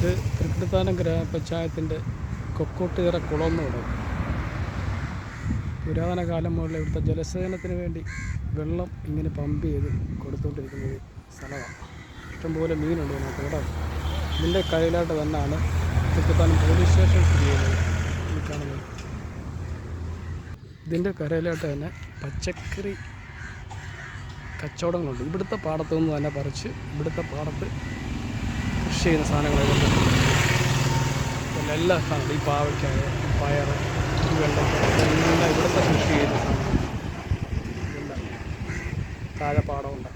ഇത് തൃക്കൃത്താനം ഗ്രാമപഞ്ചായത്തിന്റെ കൊക്കോട്ടുകര കുളം എന്ന് പറയും പുരാതന കാലം മുതൽ ഇവിടുത്തെ ജലസേചനത്തിന് വേണ്ടി വെള്ളം ഇങ്ങനെ പമ്പ് ചെയ്ത് കൊടുത്തുകൊണ്ടിരിക്കുന്ന ഒരു സ്ഥലമാണ്. ഇഷ്ടംപോലെ മീനുണ്ട് ഇതിനകത്ത് കേട്ടോ. ഇതിന്റെ കയ്യിലായിട്ട് തന്നെയാണ് തൃക്കൃത്താനം പോലീസ് സ്റ്റേഷൻ സ്ഥിതി ചെയ്യുന്നത്. കാണുന്നത്. ഇതിന്റെ കരയിലായിട്ട് തന്നെ പച്ചക്കറി കച്ചവടങ്ങളുണ്ട്. ഇവിടുത്തെ പാടത്തു നിന്ന് തന്നെ പറിച്ച് ഇവിടുത്തെ പാടത്ത് കൃഷി ചെയ്യുന്ന സാധനങ്ങളൊക്കെ പിന്നെ എല്ലാ സാധനം ഈ പാവയ്ക്ക പയർ വെള്ളയ്ക്ക എല്ലാം ഇവിടുത്തെ കൃഷി ചെയ്യുന്ന സാധനങ്ങൾ. താഴെ പാടമുണ്ട്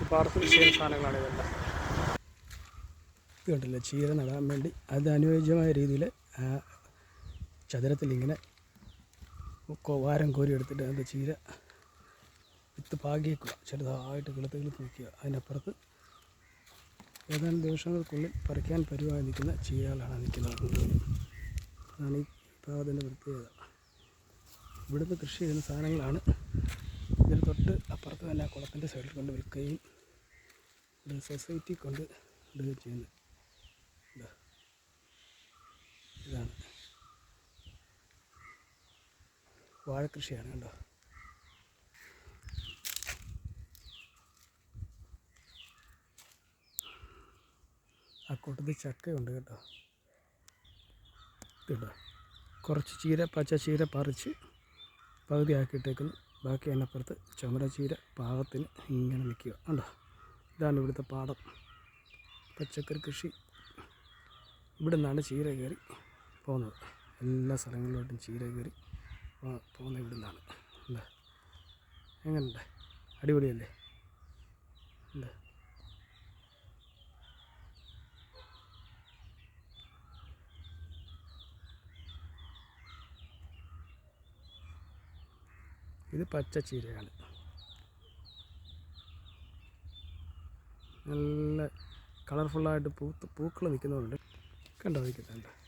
ഈ പാടത്ത് കൃഷി ചെയ്യുന്ന സാധനങ്ങളാണ് ഇതെല്ലാം. ഇത് കണ്ടില്ല ചീര നടാൻ വേണ്ടി. അത് അനുയോജ്യമായ രീതിയിൽ ചതുരത്തിൽ ഇങ്ങനെ വാരം കോരി എടുത്തിട്ട് അതിന്റെ ചീര വിത്ത് പാകിയേക്കുക. ചെറുതായിട്ട് കിളുത്ത് കിളുത്ത് അതിനപ്പുറത്ത് ഏതാനും ദിവസങ്ങൾക്കുള്ളിൽ പറിക്കാൻ പരുവായി നിൽക്കുന്ന ചീരകളാണ് നിൽക്കുന്നത്. അതാണ് ഈ വിഭാഗത്തിന്റെ പ്രത്യേകത. ഇവിടുന്ന് കൃഷി ചെയ്യുന്ന സാധനങ്ങളാണ്. ഇതിന് തൊട്ട് അപ്പുറത്ത് തന്നെ കുളത്തിന്റെ സൈഡിൽ കൊണ്ട് വിൽക്കുകയും ഒരു സൊസൈറ്റി കൊണ്ട് ഇടുകയും ചെയ്യുന്നത്. ഇതാ. ഇതാണ്. വാഴക്കൃഷിയാണ് കണ്ടോ ആ കൂട്ടത്തിൽ ചക്കയുണ്ട് കേട്ടോ. കേട്ടോ കുറച്ച് ചീര പച്ച ചീര പറിച്ച് പകുതിയാക്കിയിട്ടേക്കുന്നു ബാക്കി അതിനപ്പുറത്ത് ചുമര ചീര പാകത്തിന് ഇങ്ങനെ നിൽക്കുക. കണ്ടോ? ഇതാണ് ഇവിടുത്തെ പാടം. പച്ചക്കറി കൃഷി. ഇവിടെ നിന്നാണ് ചീര കയറി പോകുന്നത്. എല്ലാ സ്ഥലങ്ങളിലോട്ടും ചീര കയറി പോകുന്ന ഇവിടെ നിന്നാണ് എന്താ എങ്ങനെയുണ്ട്? അടിപൊളിയല്ലേ എന്താ ഇത് പച്ച ചീരയാണ്. നല്ല കളർഫുള്ളായിട്ട് പൂത്ത് പൂക്കൾ നിൽക്കുന്നതുകൊണ്ട് കണ്ടോ നിൽക്കുന്നുണ്ട്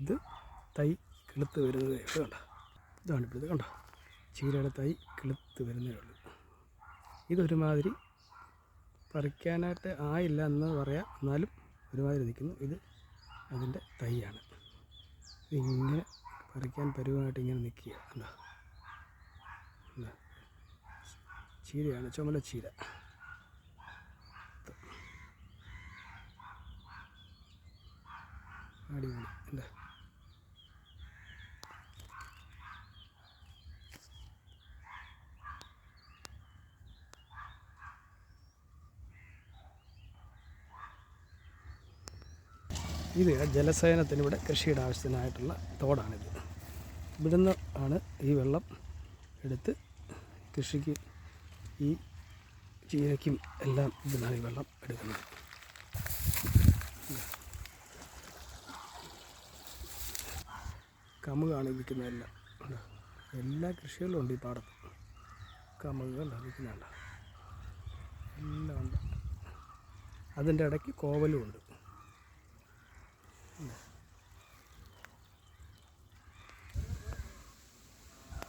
ഇത് തൈ കിളുത്ത് വരുന്നതേ ഉള്ളൂ കണ്ടോ. ഇതാണ് ഇപ്പോൾ ഇത് കണ്ടോ. ചീരയുടെ തൈ കിളുത്ത് വരുന്നതേ ഉള്ളൂ. ഇതൊരുമാതിരി പറിക്കാനായിട്ട് ആയില്ല എന്ന് പറയാം. എന്നാലും ഒരുമാതിരി നിൽക്കുന്നു. ഇത് അതിന്റെ തൈയാണ്. ഇങ്ങനെ പറിക്കാൻ പരുവമായിട്ട് ഇങ്ങനെ നിൽക്കുക. കണ്ടോ കണ്ടോ? ചീരയാണ്. ചുമല ചീര. അടിപൊളി. എന്താ? ഇത് ജലസേചനത്തിന് ഇവിടെ കൃഷിയുടെ ആവശ്യത്തിനായിട്ടുള്ള തോടാണിത്. ഇവിടുന്ന് ആണ് ഈ വെള്ളം എടുത്ത് കൃഷിക്ക് ഈ ചീരയ്ക്കും എല്ലാം ഈ വെള്ളം എടുക്കുന്നത്. കമുകാണ് ഇരിക്കുന്നതെല്ലാം? എല്ലാ. കൃഷികളും ഉണ്ട് ഈ പാടത്ത്. കമുകുകൾ ഇരിക്കുന്നുണ്ട് എല്ലാം ഉണ്ട്. അതിന്റെ ഇടയ്ക്ക് കോവലും ഉണ്ട്.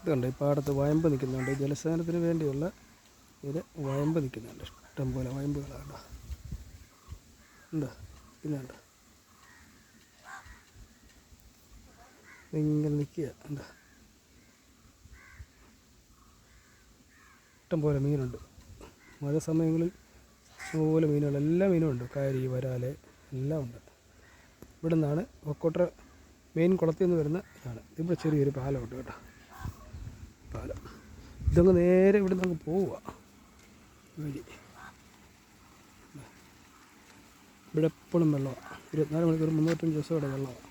ഇതുണ്ട്. ഈ പാടത്ത് വയമ്പ് നിൽക്കുന്നുണ്ട്. ജലസേനത്തിന് വേണ്ടിയുള്ള ഇത് വയമ്പ് നിൽക്കുന്നുണ്ട്. ഇഷ്ടം പോലെ വയമ്പുകളാണ്. ഉണ്ട് ഇതുണ്ട്. ഇങ്ങനെ നിൽക്കുക. ഇഷ്ടം പോലെ മീനുണ്ട്. മഴ സമയങ്ങളിൽ ഇഷ്ടംപോലെ മീനുകൾ എല്ലാ മീനും ഉണ്ട്. കാരി വരാൽ എല്ലാം ഉണ്ട്. ഇവിടെ നിന്നാണ് ഒക്കോട്ടർ മെയിൻ കുളത്തിൽ നിന്ന് വരുന്ന ഇതാണ് ഇവിടെ ചെറിയൊരു പാലമുണ്ട് കേട്ടോ. പാലം. ഇതങ്ങ് നേരെ ഇവിടെ നിന്ന് അങ്ങ് പോവുക ഇവിടെ എപ്പോഴും വെള്ളമാണ് ഇരുപത്തിനാല് മണിക്കൂർ മുന്നൂറ്റഞ്ച് ദിവസം ഇവിടെ വെള്ളമാണ്